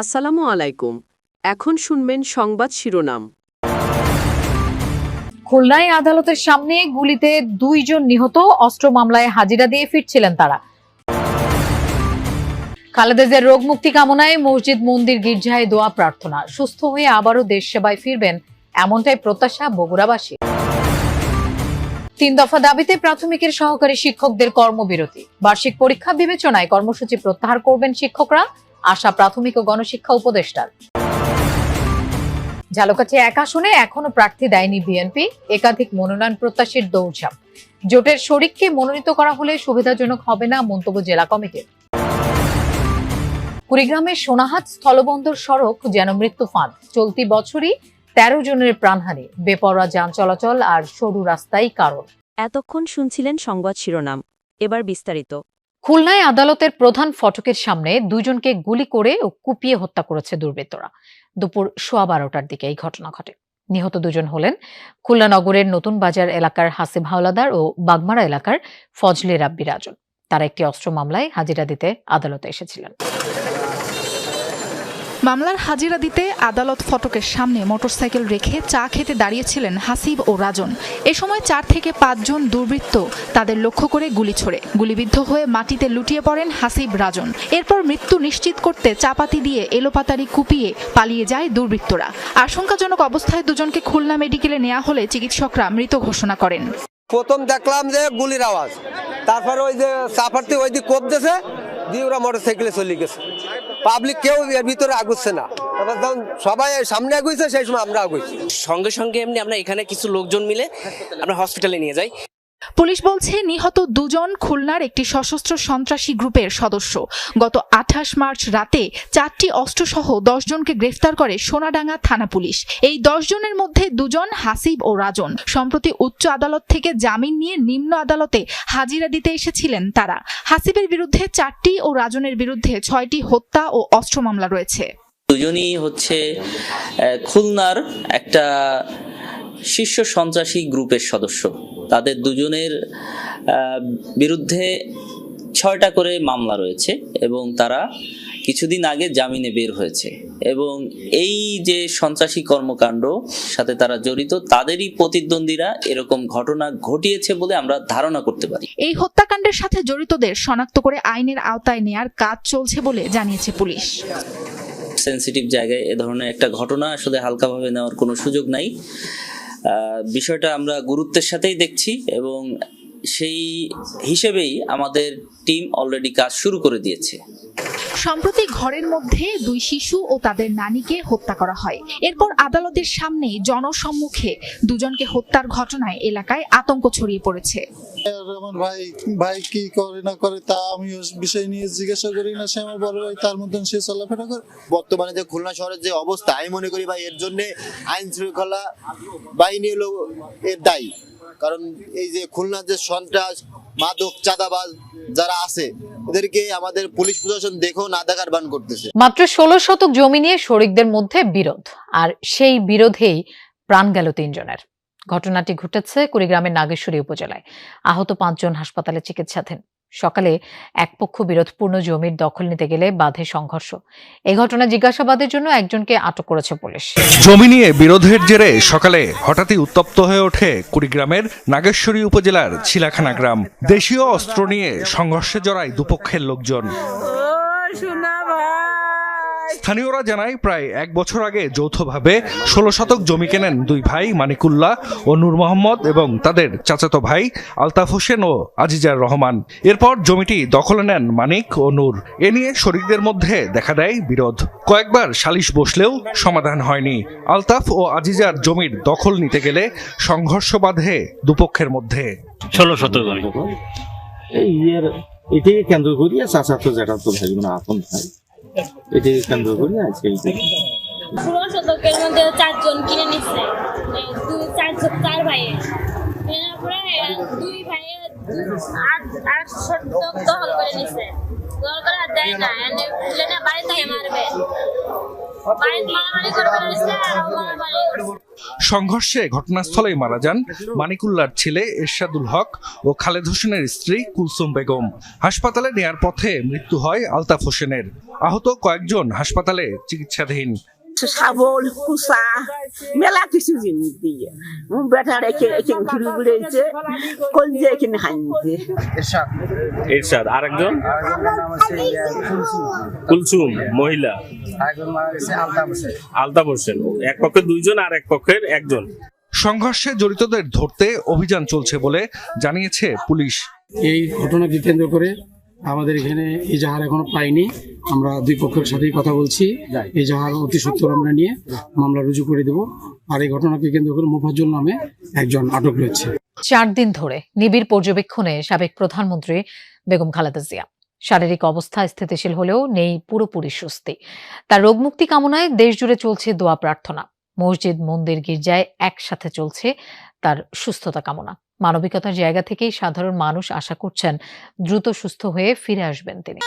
আসসালামু আলাইকুম। এখন শুনবেন সংবাদ শিরোনাম। খুলনায় আদালতের সামনে গুলিতে দুইজন নিহত, অস্ত্র মামলায় হাজিরা দিয়ে ফিরছিলেন তারা। খালেদাজের রোগ মুক্তি কামনায় মসজিদ মন্দির গির্জায় দোয়া প্রার্থনা। সুস্থ হয়ে আবারও দেশ সেবায় ফিরবেন এমনটাই প্রত্যাশা বগুড়াবাসী। তিন দফা দাবিতে প্রাথমিকের সহকারী শিক্ষকদের কর্মবিরতি। বার্ষিক পরীক্ষা বিবেচনায় কর্মসূচি প্রত্যাহার করবেন শিক্ষকরা। আশা প্রাথমিক ও গণশিক্ষা উপদেষ্টার। ঝালকাঠি এক আসনে এখনও প্রার্থী দেয়নি বিএনপি, একাধিক মনোনয়ন প্রত্যাশীর দৌড়ঝাঁপ। জোটের শরিককে মনোনীত করা হলে সুবিধাজনক হবে না মন্তব্য জেলা কমিটির। কুড়িগ্রামের সোনাহাট স্থলবন্দর সড়ক যেন মৃত্যু ফাঁদ। চলতি বছরই তেরো জনের প্রাণহানি। বেপরোয়া যান চলাচল আর সরু রাস্তাই কারণ। এতক্ষণ শুনছিলেন সংবাদ শিরোনাম। এবার বিস্তারিত। খুলনায় আদালতের প্রধান ফটকের সামনে দুইজনকে গুলি করে ও কুপিয়ে হত্যা করেছে দুর্বৃত্তরা। দুপুর সোয়া বারোটার দিকে এই ঘটনা ঘটে। নিহত দুজন হলেন খুলনা নগরের নতুন বাজার এলাকার হাসিব হাওলাদার ও বাগমারা এলাকার ফজলে রাব্বি রাজন। তারা একটি অস্ত্র মামলায় হাজিরা দিতে আদালতে এসেছিলেন। মামলার হাজিরা দিতে আদালত ফটকের সামনে মোটরসাইকেল রেখে চা খেতে দাঁড়িয়েছিলেন হাসিব ও রাজন। এ সময় চার থেকে পাঁচজন দুর্বৃত্ত তাদের লক্ষ্য করে গুলি ছোড়ে। গুলিবিদ্ধ হয়ে মাটিতে লুটিয়ে পড়েন হাসিব রাজন। এরপর মৃত্যু নিশ্চিত করতে চাপাতি দিয়ে এলোপাতারি কুপিয়ে পালিয়ে যায় দুর্বৃত্তরা। আশঙ্কাজনক অবস্থায় দুজনকে খুলনা মেডিকেলে নেওয়া হলে চিকিৎসকরা মৃত ঘোষণা করেন। প্রথম দেখলাম যে গুলির আওয়াজ। তারপরে ওই যে চাপারতে ওই দিক কোপ দিয়ে ওরা মোটর সাইকেলে চলে গেছে। পাবলিক কেউ এর ভিতরে আগুচ্ছে না। সবাই সামনে আগুইছে, সেই সময় আমরা আগুইছি। সঙ্গে সঙ্গে এমনি আমরা এখানে কিছু লোকজন মিলে আমরা হসপিটালে নিয়ে যাই। পুলিশ বলছে নিহত দুজন খুলনার একটি সশস্ত্র সন্ত্রাসী গ্রুপের সদস্য। গত আঠাশ মার্চ রাতে চারটি অস্ত্রসহ দশ জনকে গ্রেফতার করে সোনাডাঙ্গা থানা পুলিশ। এই জনের মধ্যে দুজন হাসিব ও রাজন। সম্প্রতি উচ্চ আদালত থেকে জামিন নিয়ে নিম্ন আদালতে হাজিরা দিতে এসেছিলেন তারা। হাসিবের বিরুদ্ধে চারটি ও রাজনের বিরুদ্ধে ছয়টি হত্যা ও অস্ত্র মামলা রয়েছে। দুজনই হচ্ছে খুলনার একটা শীর্ষ সন্ত্রাসী গ্রুপের সদস্য। তাদের দুজনের বিরুদ্ধে ছয়টা করে মামলা রয়েছে এবং তারা কিছুদিন আগে জামিনে বের হয়েছে। এবং এই যে সন্ত্রাসী কর্মকাণ্ড সাথে তারা জড়িত তাদেরই প্রতিদ্বন্দ্বীরা এরকম ঘটনা ঘটিয়েছে বলে আমরা ধারণা করতে পারি। এই হত্যাকাণ্ডের সাথে জড়িতদের শনাক্ত করে আইনের আওতায় নেয়ার কাজ চলছে বলে জানিয়েছে পুলিশ। সেন্সিটিভ জায়গায় এ ধরনের একটা ঘটনা আসলে হালকাভাবে নেওয়ার কোনো সুযোগ নাই। বিষয়টা আমরা গুরুত্বের সাথেই দেখছি এবং সেই হিসেবেই আমাদের টিম অলরেডি কাজ শুরু করে দিয়েছে। সম্প্রতি ঘরের মধ্যে দুই শিশু ও তাদের নানিকে হত্যা করা হয়। এরপর আদালতের সামনে জনসম্মুখে দুজনকে হত্যার ঘটনায় এলাকায় আতঙ্ক ছড়িয়ে পড়েছে। আমার ভাই ভাই কি করে না করে তা আমি বিষয় নিয়ে জিজ্ঞাসা করি না সে আমার বড় ভাই তার মতন সে চলাফেরা করে। বর্তমানে যে খুলনা শহরের যে অবস্থা আমি মনে করি ভাই এর জন্য আইন শৃঙ্খলা বাহিনী হলো এর দায়ী। কারণ এই যে খুলনার যে সন্ত্রাস মাদক চাঁদাবাজ যারা আছে এদেরকে আমাদের পুলিশ প্রশাসন দেখো, না দেখার বান করতেছে। মাত্র ষোলো শতক জমি নিয়ে শরিকদের মধ্যে বিরোধ, আর সেই বিরোধেই প্রাণ গেল তিনজনের। ঘটনাটি ঘটেছে কুড়িগ্রামের নাগেশ্বরী উপজেলায়। আহত পাঁচজন হাসপাতালে চিকিৎসাধীন। সকালে একপক্ষ বিরোধপূর্ণ জমির দখল নিতে গেলে বাধে সংঘর্ষ। এই ঘটনা জিজ্ঞাসাবাদের জন্য একজনকে আটক করেছে পুলিশ। জমি নিয়ে বিরোধের জেরে সকালে হঠাৎই উত্তপ্ত হয়ে ওঠে কুড়িগ্রামের নাগেশ্বরী উপজেলার ছিলাখানা গ্রাম। দেশীয় অস্ত্র নিয়ে সংঘর্ষে জড়ায় দুপক্ষের লোকজন। স্থানীয়রা জানায় প্রায় এক বছর আগে যৌথভাবে ষোলো শতক জমি কেনেন দুই ভাই মানিকুল্লাহ ও নূর মোহাম্মদ এবং তাদের চাচাতো ভাই আলতাফ হোসেন ও আজিজার রহমান। এরপর জমিটি দখলে নেন মানিক ও নূর। এ নিয়ে শরিকদের মধ্যে দেখা দেয় বিরোধ। কয়েকবার সালিশ বসলেও সমাধান হয়নি। আলতাফ ও আজিজার জমির দখল নিতে গেলে সংঘর্ষ বাধে দুপক্ষের মধ্যে। ষোলো শতক এই ইয়ের এটাকে কেন্দ্র করিয়া চাচা তো যেটা তো ভাই মানে আপন ভাই। এটাকে কেন্দ্র করি আজকে ষোলো শতকের মধ্যে চারজন কিনে নিচ্ছে। দুই, চারজন, চার ভাইয়ে। দুই ভাইয়ে আট আট শতক দখল করে নিচ্ছে। দখল করে আর দেয় না, এনে তুলে না বাড়ি থেকে মারবে। সংঘর্ষে ঘটনাস্থলেই মারা যান মানিকুল্লার ছেলে এরশাদুল হক ও খালেদ হোসেনের স্ত্রী কুলসুম বেগম। হাসপাতালে নেয়ার পথে মৃত্যু হয় আলতাফ হোসেনের। আহত কয়েকজন হাসপাতালে চিকিৎসাধীন। শাবল কুসা মেলা কিছু জিনিস দিয়ে। বেটার একে একে ঘুরে ঘুরেছে কলজে এখানে এরশাদ। আরেকজন? কুলসুম। মহিলা। আলতাফ হোসেন। এক পক্ষের দুইজন আর এক পক্ষের একজন। সংঘর্ষে জড়িতদের ধরতে অভিযান চলছে বলে জানিয়েছে পুলিশ। এই ঘটনাকে কেন্দ্র করে আমাদের এখানে এজাহার এখনও পাইনি। আমরা দুই পক্ষের সাথেই কথা বলছি। এজাহার অতি সত্তর আমরা নিয়ে মামলা রুজু করে দেব। আর এই ঘটনাকে কেন্দ্র করে মোফাজ্জল নামে একজন আটক রয়েছে। চার দিন ধরে নিবিড় পর্যবেক্ষণে সাবেক প্রধানমন্ত্রী বেগম খালেদা জিয়া। শারীরিক অবস্থা স্থিতিশীল হলেও নেই পুরোপুরি স্বস্তি। তার রোগমুক্তি কামনায় দেশ জুড়ে চলছে দোয়া প্রার্থনা। মসজিদ মন্দির গির্জায় একসাথে চলছে তার সুস্থতা কামনা। মানবিকতার জায়গা থেকেই সাধারণ মানুষ আশা করছেন দ্রুত সুস্থ হয়ে ফিরে আসবেন তিনি।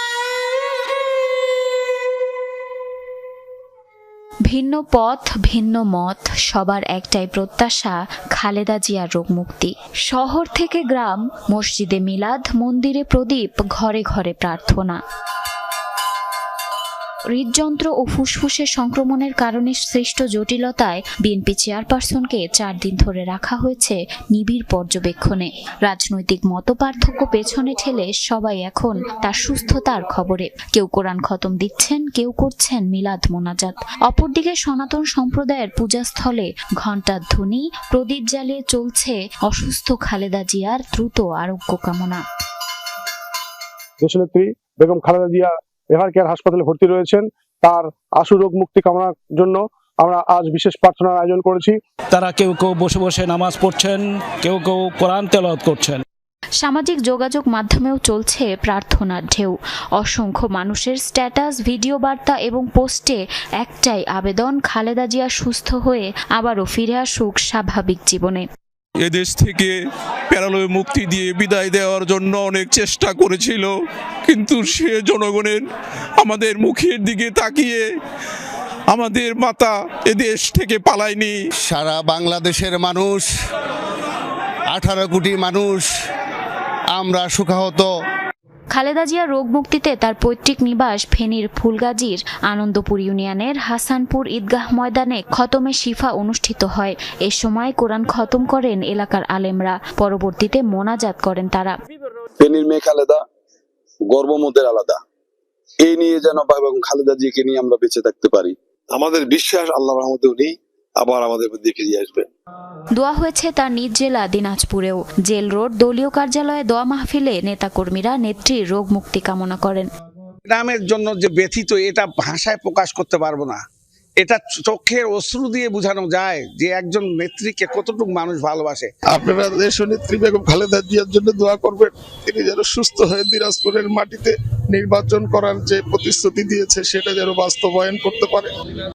ভিন্ন পথ, ভিন্ন মত, সবার একটাই প্রত্যাশা খালেদা জিয়ার রোগ মুক্তি। শহর থেকে গ্রাম, মসজিদে মিলাদ, মন্দিরে প্রদীপ, ঘরে ঘরে প্রার্থনা। হৃদযন্ত্র ও ফুসফুসের সংক্রমণের কারণে সৃষ্ট জটিলতায় বিএনপি চেয়ারপারসনকে চার দিন ধরে রাখা হয়েছে নিবিড় পর্যবেক্ষণে। রাজনৈতিক মতপার্থক্য পেছনে ঠেলে সবাই এখন তার সুস্থতার খবরে। কেউ কোরআন খতম দিচ্ছেন, কেউ করছেন মিলাদ মোনাজাত। অপরদিকে সনাতন সম্প্রদায়ের পূজাস্থলে ঘণ্টার ধ্বনি, প্রদীপ জ্বালিয়ে চলছে অসুস্থ খালেদা জিয়ার দ্রুত আরোগ্য কামনা। বেগম খালেদা জিয়া এভার কেয়ার হাসপাতালে ভর্তি রয়েছেন। তার আশু রোগ মুক্তি কামনার জন্য আমরা আজ বিশেষ প্রার্থনার আয়োজন করেছি। তারা কেউ কেউ বসে বসে নামাজ পড়ছেন কেউ কেউ কোরআন তেলাওয়াত করছেন। সামাজিক যোগাযোগ মাধ্যমেও চলছে প্রার্থনার ঢেউ। অসংখ্য মানুষের স্ট্যাটাস ভিডিও বার্তা এবং পোস্টে একটাই আবেদন খালেদা জিয়া সুস্থ হয়ে আবারও ফিরে আসুক স্বাভাবিক জীবনে। এদেশ থেকে প্যারালয় মুক্তি দিয়ে বিদায় দেওয়ার জন্য অনেক চেষ্টা করেছিল, কিন্তু সে জনগণের আমাদের মুখের দিকে তাকিয়ে আমাদের মাতা এদেশ থেকে পালায়নি। সারা বাংলাদেশের মানুষ, আঠারো কোটি মানুষ আমরা সুখাহত। খালেদা জিয়া রোগ মুক্তিতে তার পৈতৃক নিবাস ফেনীর ফুলগাজীর আনন্দপুর ইউনিয়নের হাসানপুর ঈদগাহ ময়দানে খতমে শিফা অনুষ্ঠিত হয়। এ সময় কোরআন খতম করেন এলাকার আলেমরা। পরবর্তীতে মোনাজাত করেন তারা। ফেনীর মেয়ে খালেদা গর্বমতের আলাদা। এই নিয়ে যেন এবং খালেদা জিকে নিয়ে আমরা বেঁচে থাকতে পারি। আমাদের বিশ্বাস আল্লাহ রহমতে উনি আবার আমাদের মধ্যে ফিরিয়ে আসবেন দোয়া হয়েছে তার নিজ জেলা দিনাজপুরেও। জেল রোড দলীয় কার্যালয়ে দোয়া মাহফিলে নেতাকর্মীরা নেত্রীর রোগ মুক্তি কামনা করেন। গ্রামের জন্য যে ব্যথিত এটা ভাষায় প্রকাশ করতে পারব না। এটা চোখের অশ্রু দিয়ে বোঝানো যায় যে একজন নেত্রীকে কতটুকু মানুষ ভালোবাসে। আপনারা দেশ নেত্রী বেগম খালেদা জিয়ার জন্য দোয়া করবেন। তিনি যেন সুস্থ হয়ে দিনাজপুরের মাটিতে নির্বাচন করার যে প্রতিশ্রুতি দিয়েছে সেটা যেন বাস্তবায়ন করতে পারে।